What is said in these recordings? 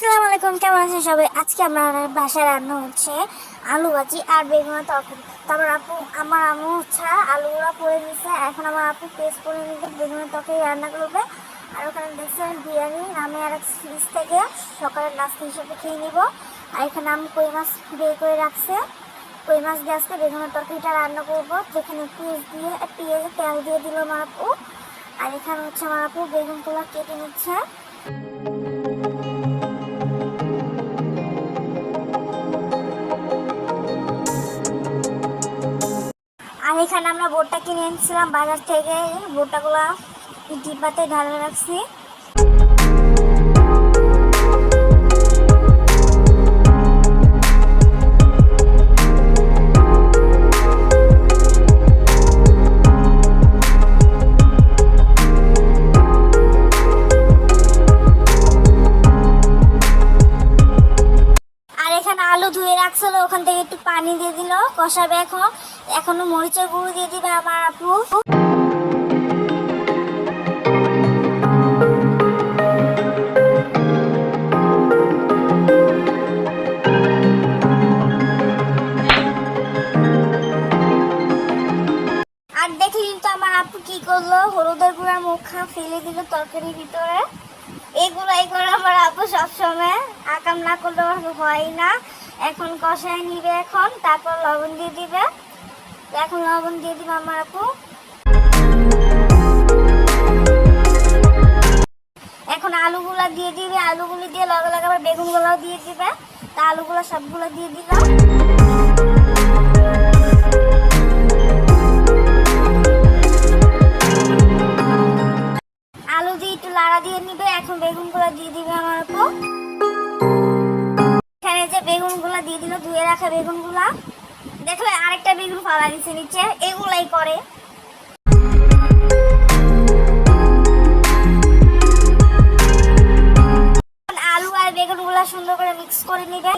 আসসালামু আলাইকুম, কেমন আছেন সবাই? আজকে আমার বাসায় রান্না হচ্ছে আলু ভাজি আর বেগুন তরকারি। তারপর আপু, আমার আম্মু হচ্ছে আলুগুলো করে দিচ্ছে এখন আমার আপু পেস্ট করে নিতে বেগুনের তরকারি রান্না করবে। আর ওখানে দেখছেন বিরিয়ানি, আমি আর এক ফ্রিজ থেকে সকালের নাস্তা হিসেবে খেয়ে নিব। আর এখানে আমি কই মাছ বের করে রাখছে। কই মাছ দিয়ে আজকে বেগুনের তরকারিটা রান্না করব। যেখানে পেঁয়াজ দিয়ে, পেঁয়াজে তেল দিয়ে দিল আমার আপু। আর এখানে হচ্ছে আমার আপু বেগুনগুলো কেটে নিচ্ছে। এখানে আমরা বোটটা কিনে এনেছিলাম বাজার থেকে। বোটটাগুলো ডিব্বাতে ঢালে রাখছি। ওখান থেকে একটু পানি দিয়ে দিল, কষাবে এখন। এখনও মরিচের গুঁড়ো দিয়ে দিবে আমার আপু। আর দেখে কিন্তু আমার আপু কি করল, হলুদের গুঁড়ার মুখা ফেলে দিল তরকারির ভিতরে। এগুলো এগুলো আমার আপু সবসময়। আকাম না করলে হয় না। এখন কষায় নিবে এখন, তারপর লবণ দিয়ে দিবে। এখন লবণ দিয়ে দিবে আমার আপু। এখন আলুগুলা দিয়ে দিবে, আলুগুলি দিয়ে লগে লগে আবার বেগুনগুলাও দিয়ে দিবে। তা আলুগুলো সবগুলো দিয়ে দিলাম আলু দিয়ে একটু লাড়া দিয়ে নিবে, এখন বেগুনগুলো দিয়ে দিবে আমার এখানে যে বেগুনগুলো দিয়ে দিল, ধুয়ে রাখা বেগুনগুলো। দেখলে আরেকটা বেগুন ফালা দিচ্ছে নিচে, এগুলাই করে। আলু আর বেগুনগুলো সুন্দর করে মিক্স করে নিবে।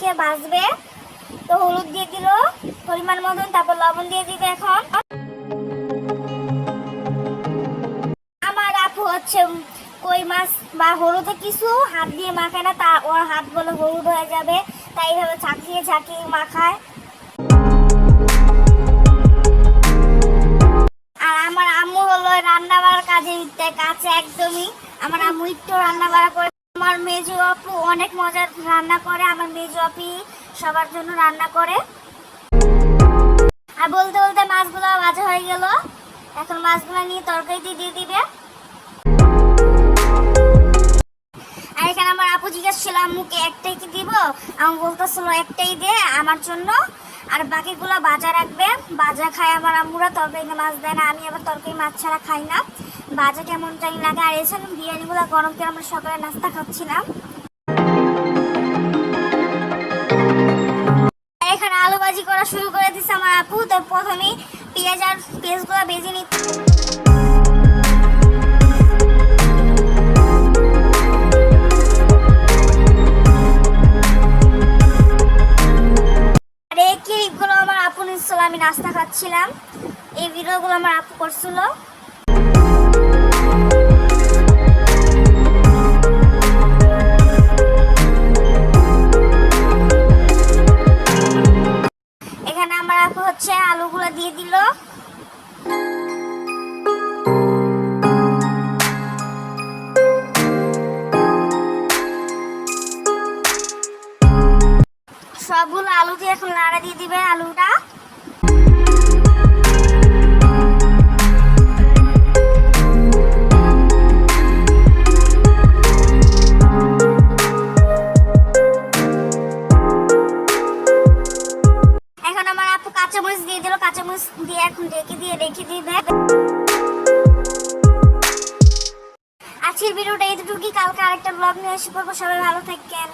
মাখিয়ে ভাজবে তো হলুদ দিয়ে দিল, পরিমাণ মতন, তারপর লবণ দিয়ে দিবে এখন। আমার আপু হচ্ছে কই মাছ বা হলুদে কিছু হাত দিয়ে মাখায় না, তা ওর হাত বলে হলুদ হয়ে যাবে, তাই এইভাবে ছাকিয়ে ছাকিয়ে মাখায়। আর আমার আম্মু হলো রান্না বাড়ার কাজে কাছে একদমই। আমার আম্মু একটু রান্না বাড়া করে আপু অনেক মজার রান্না করে, আমার মেজু আপি সবার জন্য রান্না করে। আর বলতে বলতে মাছগুলো ভাজা হয়ে গেল। এখন মাছগুলো নিয়ে তরকারিতে দিয়ে দিবে। আর এখানে আমার আপু জিজ্ঞেস ছিল আম্মুকে একটাই কি দিব? আমি বলতেছিল, একটাই দে আমার জন্য। আর বাকিগুলো বাজা রাখবে। বাজা খায় আমার আম্মুরা, তরকারিতে মাছ দেয় না। আমি আবার তরকারি মাছ ছাড়া খাই না। বাজা কেমন জানি লাগে। আর এছাড়া বিরিয়ানিগুলো গরম করে আমরা সকালে নাস্তা খাচ্ছিলাম। শুরু করে দিচ্ছে আমার আপু। তো প্রথমে পেঁয়াজ আর পেঁয়াজগুলো ভেজে নিচ্ছে আমার আপু নিচ্ছিল আমি নাস্তা খাচ্ছিলাম। এই ভিডিওগুলো আমার আপু করছিল। আপু হচ্ছে আলুগুলো দিয়ে দিল। সবগুলো আলু দিয়ে এখন লাড়া দিয়ে দিবে আলুটা। এখন রেখে দিয়ে, রেখে দিবে আজকের ভিডিওটা এতটুকুই। কালকে আরেকটা ব্লগ নিয়ে এসে পড়ব। সবাই ভালো থাকেন